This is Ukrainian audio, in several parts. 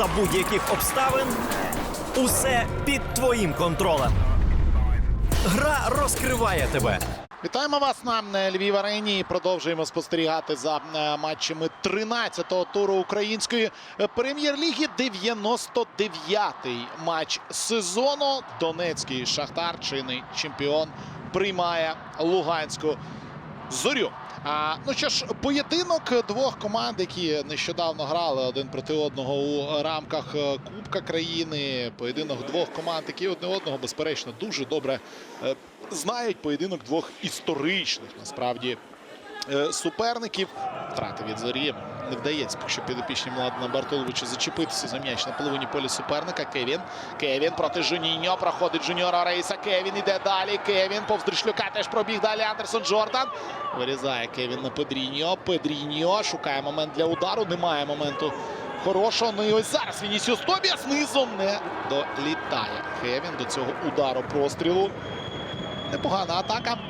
за будь-яких обставин. Усе під твоїм контролем. Гра розкриває тебе. Вітаємо вас на е, Львів арені. Продовжуємо спостерігати за е, матчами 13-го туру української е, прем'єр-ліги. 99-й матч сезону. Донецький Шахтар, чинний чемпіон, приймає Луганську зорю. А, ну що ж, поєдинок двох команд, які нещодавно грали один проти одного у рамках е, Кубка країни. Поєдинок двох команд, які одне одного, безперечно, дуже добре е, знають. Поєдинок двох історичних насправді е, суперників. Втрати від зорі не вдається, що підопічнім Младена Бартоловичу зачепитися за м'яч на половині полі суперника. Кевін. Кевін проти Жуніньо. Проходить Жуніора Рейса. Кевін іде далі. Кевін повз Дришлюка теж пробіг далі. Андерсон Джордан. Вирізає Кевін на Педріньо. Педріньо шукає момент для удару. Немає моменту хорошого. Ну і ось зараз Вінісіус Тобіас низом не долітає. Кевін до цього удару прострілу. Непогана атака.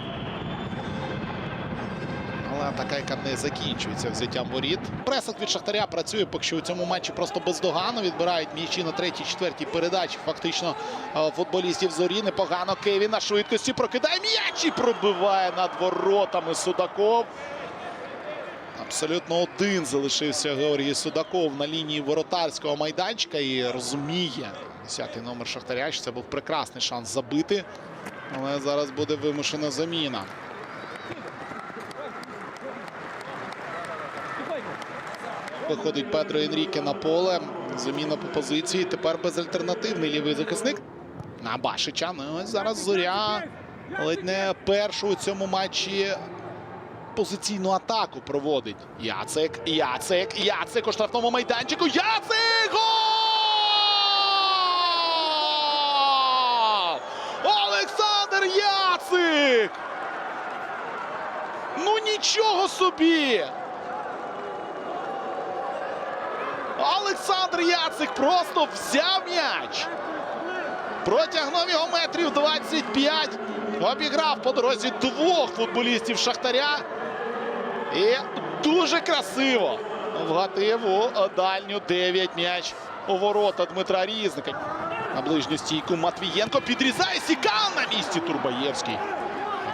Але атака, яка не закінчується взяттям воріт. Пресинг від Шахтаря працює поки що у цьому матчі просто бездоганно. Відбирають м'ячі на третій, четвертій передачі. Фактично е, футболістів зорі. Непогано Кевін на швидкості прокидає м'яч і пробиває над воротами Судаков. Абсолютно один залишився Георгій Судаков на лінії воротарського майданчика і розуміє 10-й номер Шахтаря, що це був прекрасний шанс забити. Але зараз буде вимушена заміна. Виходить Педро Енріке на поле. Заміна по позиції. Тепер безальтернативний лівий захисник. На Башича. Ну ось зараз зоря ледь не першу у цьому матчі позиційну атаку проводить. Яцек, Яцек, Яцек у штрафному майданчику. Яцек! Гол! Олександр Яцик! Ну нічого собі! Олександр Яцик просто взяв м'яч. Протягнув його метрів 25. Обіграв по дорозі двох футболістів Шахтаря. І дуже красиво вгатив у дальню 9 м'яч у ворота Дмитра Різника. На ближню стійку Матвієнко підрізає Сікан на місці Турбаєвський.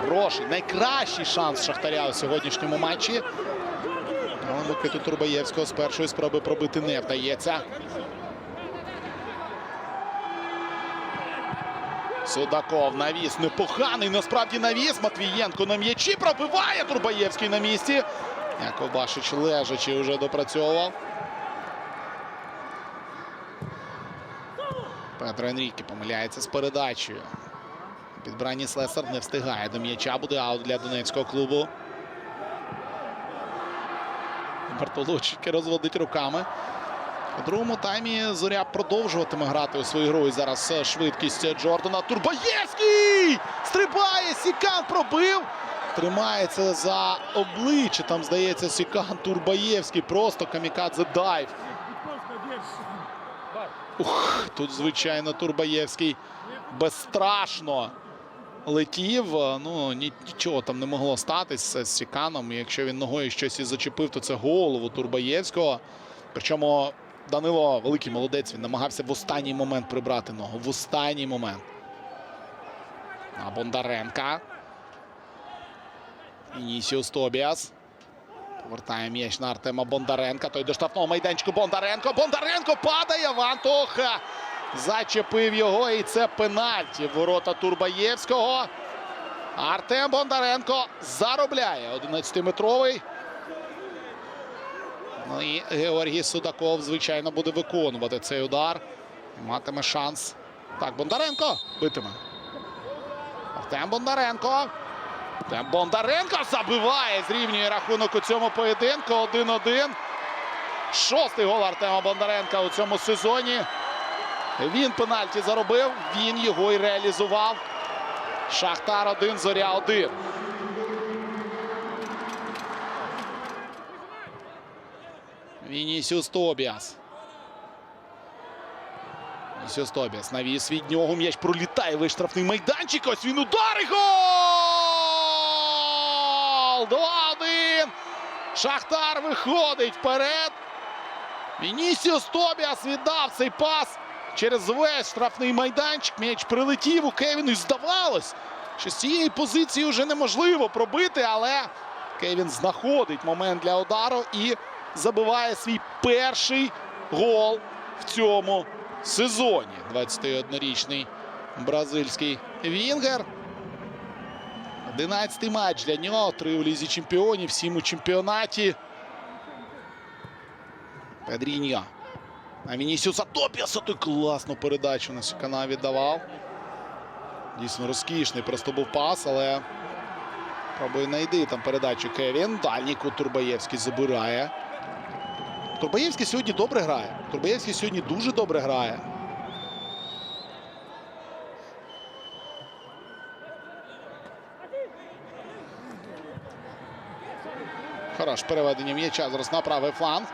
Хороший, найкращий шанс Шахтаря у сьогоднішньому матчі. Микиту Турбаєвського з першої спроби пробити не вдається. Судаков навіс. Непоганий насправді навіс. Матвієнко на м'ячі пробиває Турбаєвський на місці. Яковбашич лежачи вже допрацьовував. Петро Енріке помиляється з передачею. Підбрані Слесар не встигає до м'яча. Буде аут для донецького клубу. Бартолочки розводить руками. У другому таймі Зоря продовжуватиме грати у свою гру. І зараз е, швидкість Джордана. Турбаєвський! Стрибає! Сікан пробив! Тримається за обличчя. Там, здається, Сікан Турбаєвський. Просто камікадзе дайв. Ух, тут, звичайно, Турбаєвський безстрашно летів. Ну, нічого там не могло статися з Сіканом. Якщо він ногою щось і зачепив, то це голову Турбаєвського. Причому Данило великий молодець. Він намагався в останній момент прибрати ногу. В останній момент. На Бондаренка. Інісіус Тобіас. Повертає м'яч на Артема Бондаренка. Той до штрафного майданчику Бондаренко. Бондаренко падає. Вантоха зачепив його. І це пенальті. Ворота Турбаєвського. Артем Бондаренко заробляє. 11-метровий. Ну і Георгій Судаков, звичайно, буде виконувати цей удар. Матиме шанс. Так, Бондаренко битиме. Артем Бондаренко. Артем Бондаренко забиває, зрівнює рахунок у цьому поєдинку. 1-1. Шостий гол Артема Бондаренка у цьому сезоні. Він пенальті заробив, він його і реалізував. Шахтар 1, Зоря 1. Вінісіус Тобіас. Вінісіус Тобіас. Навіс від нього. М'яч пролітає весь штрафний майданчик. Ось він удар. Гол! 2-1. Шахтар виходить вперед. Вінісіус Тобіас віддав цей пас через весь штрафний майданчик. М'яч прилетів у Кевіну і здавалось, що з цієї позиції вже неможливо пробити, але Кевін знаходить момент для удару і забиває свій перший гол в цьому сезоні. 21-річний бразильський Вінгер. 11-й матч для нього. Три у лізі чемпіонів, сім у чемпіонаті. Педріньо. На Вінісіуса Тобіаса той класну передачу на Сікана віддавав. Дійсно розкішний просто був пас, але пробує знайти там передачу Кевін. Дальній кут Турбаєвський забирає. Турбаєвський сьогодні добре грає. Турбаєвський сьогодні дуже добре грає. Хорош переведення м'яча зараз на правий фланг.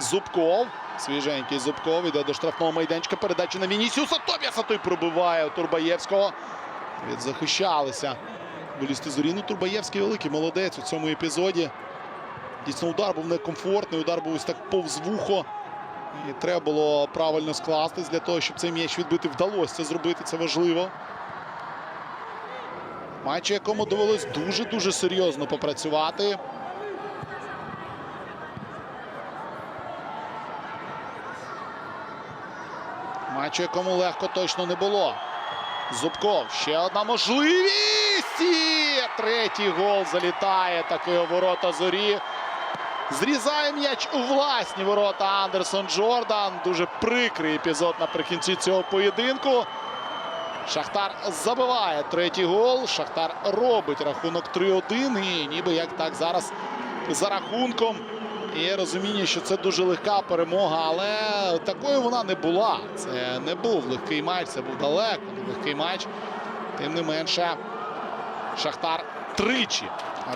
Зубков. Свіженький Зубков іде до штрафного майданчика. Передача на Вінісіуса. Тобіаса той пробиває у Турбаєвського. Відзахищалися. Волісти Зоріну Турбаєвський великий молодець у цьому епізоді. Дійсно, удар був некомфортний. Удар був ось так повз вухо. І треба було правильно скластись для того, щоб цей м'яч відбити. Вдалося це зробити. Це важливо. Матч, якому довелось дуже-дуже серйозно попрацювати. Матч, у якому легко точно не було. Зубков. Ще одна можливість. І третій гол залітає таки у ворота зорі. Зрізає м'яч у власні ворота Андерсон Джордан. Дуже прикрий епізод наприкінці цього поєдинку. Шахтар забиває третій гол. Шахтар робить рахунок 3-1. І ніби як так зараз за рахунком. Є розуміння, що це дуже легка перемога, але такою вона не була. Це не був легкий матч, це був далеко не легкий матч. Тим не менше, Шахтар тричі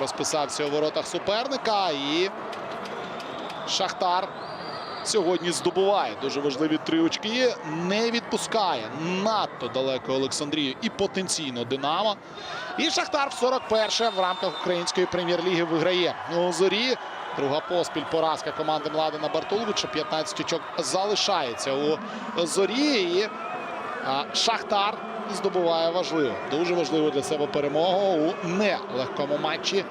розписався у воротах суперника. І Шахтар сьогодні здобуває дуже важливі три очки. Не відпускає надто далеко Олександрію і потенційно Динамо. І Шахтар в 41-ше в рамках української прем'єр-ліги виграє у зорі. Друга поспіль поразка команди Младена Бартуловича. 15 очок залишається у зорі. І Шахтар здобуває важливу, дуже важливу для себе перемогу у нелегкому матчі.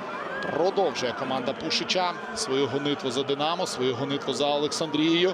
Продовжує команда Пушича свою гонитву за Динамо, свою гонитву за Олександрією.